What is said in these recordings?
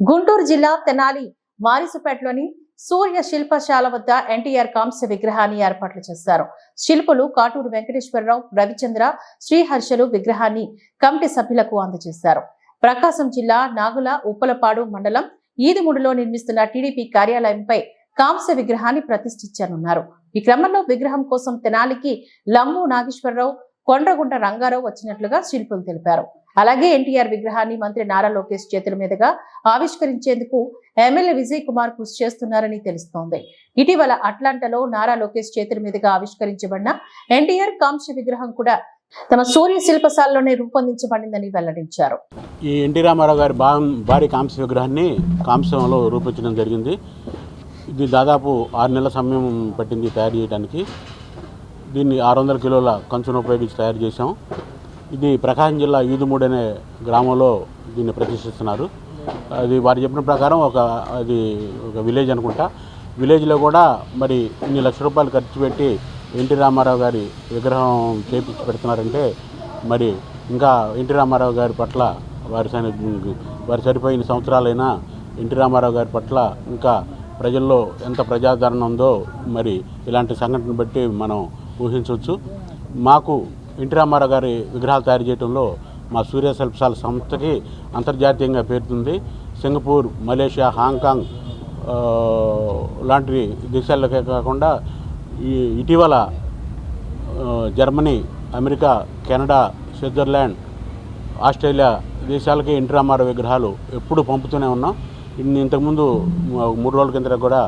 గుంటూరు జిల్లా తెనాలి వారిసుపేటలోని సూర్య శిల్పశాల వద్ద ఎన్టీఆర్ కాంస్య విగ్రహాన్ని ఏర్పాట్లు చేశారు. శిల్పులు కాటూరు వెంకటేశ్వరరావు రవిచంద్ర శ్రీహర్షలు విగ్రహాన్ని కమిటీ సభ్యులకు అందజేశారు. ప్రకాశం జిల్లా నాగుల ఉప్పలపాడు మండలం ఈదిముడిలో నిర్మిస్తున్న టీడీపీ కార్యాలయంపై కాంస్య విగ్రహాన్ని ప్రతిష్ఠించనున్నారు. ఈ క్రమంలో విగ్రహం కోసం తెనాలికి లంబు నాగేశ్వరరావు కొండ్రగుంట రంగారావు వచ్చినట్లుగా శిల్పులు తెలిపారు. అలాగే ఎన్టీఆర్ విగ్రహాన్ని మంత్రి నారా లోకేష్ చేతుల మీదుగా ఆవిష్కరించేందుకు ఎమ్మెల్యే విజయ్ కుమార్ కృషి చేస్తున్నారని తెలుస్తోంది. ఇటీవల అట్లాంటాలో నారా లోకేష్ చేతుల మీదుగా ఆవిష్కరించబడిన ఎన్టీఆర్ కాంస్య విగ్రహం కూడా తమ సూర్య శిల్పశాలలోనే రూపొందించబడిందని వెల్లడించారు. ఈ ఎన్టీ రామారావు గారి భారీ కాంస్య విగ్రహాన్ని కాంస్యంలో రూపొందించడం జరిగింది. ఇది దాదాపు ఆరు నెలల సమయం పట్టింది తయారు చేయడానికి దీన్ని ఆరు వందల కిలోల కంచును ఉపయోగించి తయారు చేశాం. ఇది ప్రకాశం జిల్లా ఈదుమూడి అనే గ్రామంలో దీన్ని ప్రతిష్ఠిస్తున్నారు. అది వారు చెప్పిన ప్రకారం ఒక అది ఒక విలేజ్ అనుకుంటా. విలేజ్లో కూడా మరి ఇన్ని లక్ష రూపాయలు ఖర్చు పెట్టి ఎన్టీ రామారావు గారి విగ్రహం చేపించి పెడుతున్నారంటే మరి ఇంకా ఎన్టీ రామారావు గారి పట్ల వారి సని వారి సరిపోయిన సంవత్సరాలైనా ఎన్టీ రామారావు గారి పట్ల ఇంకా ప్రజల్లో ఎంత ప్రజాదరణ ఉందో మరి ఇలాంటి సంఘటన బట్టి మనం ఊహించవచ్చు. మాకు ఎన్టీ రామారావు గారి విగ్రహాలు తయారు చేయడంలో మా సూర్య శిల్పశాల సంస్థకి అంతర్జాతీయంగా పేరుతుంది. సింగపూర్ మలేషియా హాంకాంగ్ లాంటి దేశాలకే కాకుండా ఈ ఇటీవల Germany America Canada Switzerland Australia దేశాలకి ఎన్టీ రామారావు విగ్రహాలు ఎప్పుడు పంపుతూనే ఉన్నాం. ఇంతకుముందు మూడు రోజుల కింద కూడా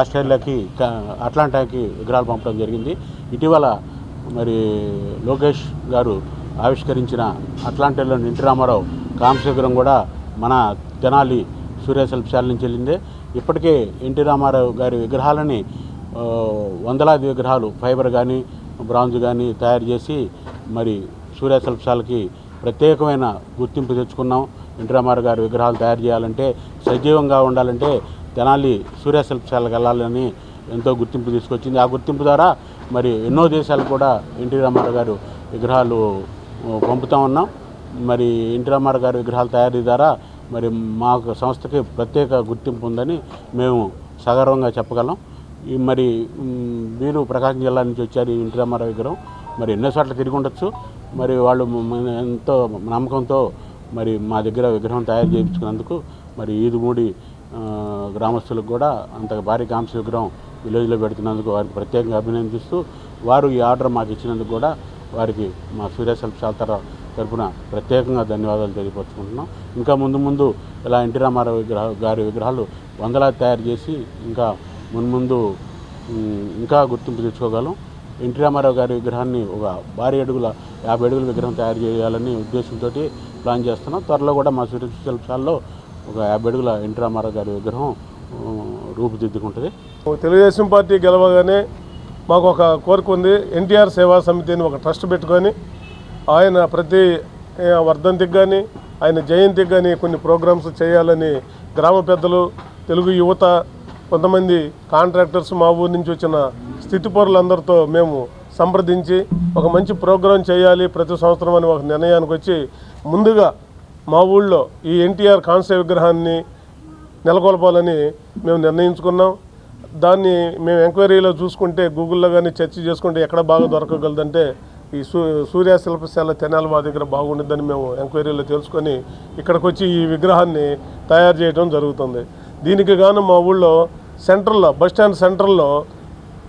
ఆస్ట్రేలియాకి అట్లాంటాకి విగ్రహాలు పంపడం జరిగింది. ఇటీవల మరి లోకేష్ గారు ఆవిష్కరించిన అట్లాంటిలోని ఎన్టీ రామారావు కాంస్య కూడా మన తెనాలి సూర్య శిల్పశాల నుంచి వెళ్ళిందే. ఇప్పటికే ఎన్టీ రామారావు గారి విగ్రహాలని వందలాది విగ్రహాలు ఫైబర్ కానీ బ్రాంజ్ కానీ తయారు చేసి మరి సూర్య శిల్పశాలకి ప్రత్యేకమైన గుర్తింపు తెచ్చుకున్నాం. ఎన్టీ రామారావు గారి విగ్రహాలు తయారు చేయాలంటే సజీవంగా ఉండాలంటే తెనాలి సూర్య శిల్పశాలకు వెళ్ళాలని ఎంతో గుర్తింపు తీసుకొచ్చింది. ఆ గుర్తింపు ద్వారా మరి ఎన్నో దేశాలు కూడా ఎన్టీ రామారావు గారు విగ్రహాలు పంపుతా ఉన్నాం. మరి ఎన్టీ రామారావు గారి విగ్రహాల తయారీ ద్వారా మరి మా సంస్థకి ప్రత్యేక గుర్తింపు ఉందని మేము సగర్వంగా చెప్పగలం. ఈ మరి మీరు ప్రకాశం జిల్లా నుంచి వచ్చారు ఎన్టీ రామారావు విగ్రహం. మరి ఎన్నో చోట్ల తిరిగి ఉండొచ్చు. మరి వాళ్ళు ఎంతో నమ్మకంతో మరి మా దగ్గర విగ్రహం తయారు చేయించుకున్నందుకు మరి ఈదుమూడి గ్రామస్తులకు కూడా అంత భారీ కాంస విగ్రహం విలేజ్లో పెడుతున్నందుకు వారికి ప్రత్యేకంగా అభినందిస్తూ వారు ఈ ఆర్డర్ మాకు ఇచ్చినందుకు కూడా వారికి మా సూర్య సెల్ఫ్ తర- తరఫున ప్రత్యేకంగా ధన్యవాదాలు తెలియపరుచుకుంటున్నాం. ఇంకా ముందు ముందు ఇలా ఎన్టీ రామారావు విగ్రహ గారి విగ్రహాలు వందలాది తయారు చేసి ఇంకా మున్ముందు ఇంకా గుర్తింపు తెచ్చుకోగలం. ఎన్టీ రామారావు గారి విగ్రహాన్ని ఒక భారీ అడుగుల యాభై అడుగుల విగ్రహం తయారు చేయాలని ఉద్దేశంతో ప్లాన్ చేస్తున్నాం. త్వరలో కూడా మా సూర్య శిల్పశాలలో ఒక యాభై అడుగుల ఎన్టీ రామారావు గారి విగ్రహం రూపుదిద్దుకుంటుంది. తెలుగుదేశం పార్టీ గెలవగానే మాకు ఒక కోరిక ఉంది. ఎన్టీఆర్ సేవా సమితి అని ఒక ట్రస్ట్ పెట్టుకొని ఆయన ప్రతి వర్ధంతికి కానీ ఆయన జయంతికి కానీ కొన్ని ప్రోగ్రామ్స్ చేయాలని గ్రామ పెద్దలు తెలుగు యువత కొంతమంది కాంట్రాక్టర్స్ మా ఊరి నుంచి వచ్చిన స్థితిపరులందరితో మేము సంప్రదించి ఒక మంచి ప్రోగ్రాం చేయాలి ప్రతి సంవత్సరం అని ఒక నిర్ణయానికి వచ్చి ముందుగా మా ఊళ్ళో ఈ ఎన్టీఆర్ కాంస్య విగ్రహాన్ని నెలకొల్పాలని మేము నిర్ణయించుకున్నాం. దాన్ని మేము ఎంక్వైరీలో చూసుకుంటే గూగుల్లో కానీ చర్చ చేసుకుంటే ఎక్కడ బాగా దొరకగలదంటే ఈ సూ సూర్య శిల్పశాల తెనాలి మా దగ్గర బాగుండదని మేము ఎంక్వైరీలో తెలుసుకొని ఇక్కడికి వచ్చి ఈ విగ్రహాన్ని తయారు చేయడం జరుగుతుంది. దీనికి గాను మా ఊళ్ళో సెంటర్లో బస్ స్టాండ్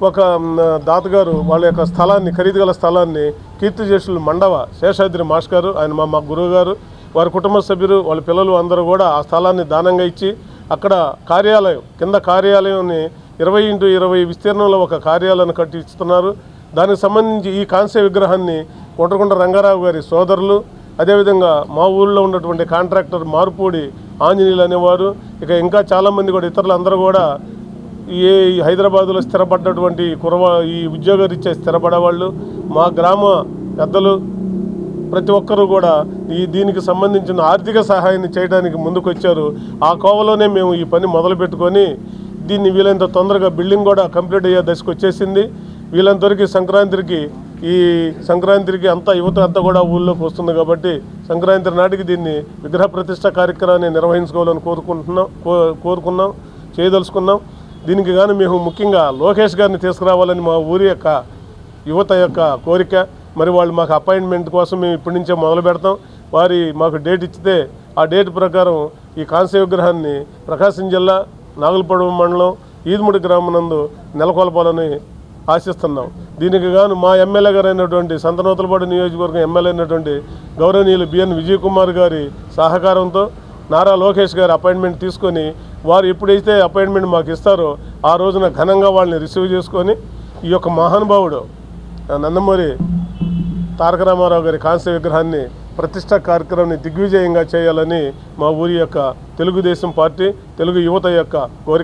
ఒక దాతగారు వాళ్ళ యొక్క స్థలాన్ని ఖరీదుగల స్థలాన్ని కీర్తిశేషులు మండవ శేషాద్రి మాస్ గారు ఆయన మా మా గురువు గారు వారి కుటుంబ సభ్యులు వాళ్ళ పిల్లలు అందరూ కూడా ఆ స్థలాన్ని దానంగా ఇచ్చి అక్కడ కార్యాలయం కింద కార్యాలయాన్ని ఇరవై ఇంటూ ఇరవై విస్తీర్ణంలో ఒక కార్యాలయాన్ని కట్టిస్తున్నారు. దానికి సంబంధించి ఈ కాంస్య విగ్రహాన్ని కొండకొండ రంగారావు గారి సోదరులు అదేవిధంగా మా ఊళ్ళో ఉన్నటువంటి కాంట్రాక్టర్ మార్పూడి ఆంజనేయులు అనేవారు ఇక ఇంకా చాలామంది కూడా ఇతరులు అందరూ కూడా ఏ ఈ హైదరాబాదులో స్థిరపడ్డటువంటి కురవ ఈ ఉద్యోగరీత్యా స్థిరపడేవాళ్ళు. మా గ్రామ పెద్దలు ప్రతి ఒక్కరూ కూడా ఈ దీనికి సంబంధించిన ఆర్థిక సహాయాన్ని చేయడానికి ముందుకొచ్చారు. ఆ కోవలోనే మేము ఈ పని మొదలు పెట్టుకొని దీన్ని వీలైనంత తొందరగా బిల్డింగ్ కూడా కంప్లీట్ అయ్యే దశకు వచ్చేసింది. వీళ్ళంతవరకు సంక్రాంతికి ఈ సంక్రాంతికి అంతా యువత అంతా కూడా ఊళ్ళోకి వస్తుంది కాబట్టి సంక్రాంతి నాటికి దీన్ని విగ్రహ ప్రతిష్ట కార్యక్రమాన్ని నిర్వహించుకోవాలని కోరుకుంటున్నాం కో- కోరుకున్నాం చేయదలుచుకున్నాం. దీనికి కానీ మేము ముఖ్యంగా లోకేష్ గారిని తీసుకురావాలని మా ఊరి యొక్క యువత యొక్క కోరిక. మరి వాళ్ళు మాకు అపాయింట్మెంట్ కోసం మేము ఇప్పటి నుంచే మొదలు పెడతాం. వారి మాకు డేట్ ఇచ్చితే ఆ డేట్ ప్రకారం ఈ కాంస్య విగ్రహాన్ని ప్రకాశం జిల్లా నాగులపడవ మండలం ఈదుముడి గ్రామం నందు నెలకొల్పాలని ఆశిస్తున్నాం. దీనికి గాను మా ఎమ్మెల్యే గారు అయినటువంటి సంతనూతలపాడు నియోజకవర్గం ఎమ్మెల్యే అయినటువంటి గౌరవనీయులు బిఎన్ విజయ్ కుమార్ గారి సహకారంతో నారా లోకేష్ గారి అపాయింట్మెంట్ తీసుకొని వారు ఎప్పుడైతే అపాయింట్మెంట్ మాకు ఇస్తారో ఆ రోజున ఘనంగా వాళ్ళని రిసీవ్ చేసుకొని ఈ యొక్క మహానుభావుడు నందమూరి తారక రామారావు గారి కాంస్య విగ్రహాన్ని ప్రతిష్ట కార్యక్రమాన్ని దిగ్విజయంగా చేయాలని మా ఊరి యొక్క తెలుగుదేశం పార్టీ తెలుగు యువత యొక్క కోరిక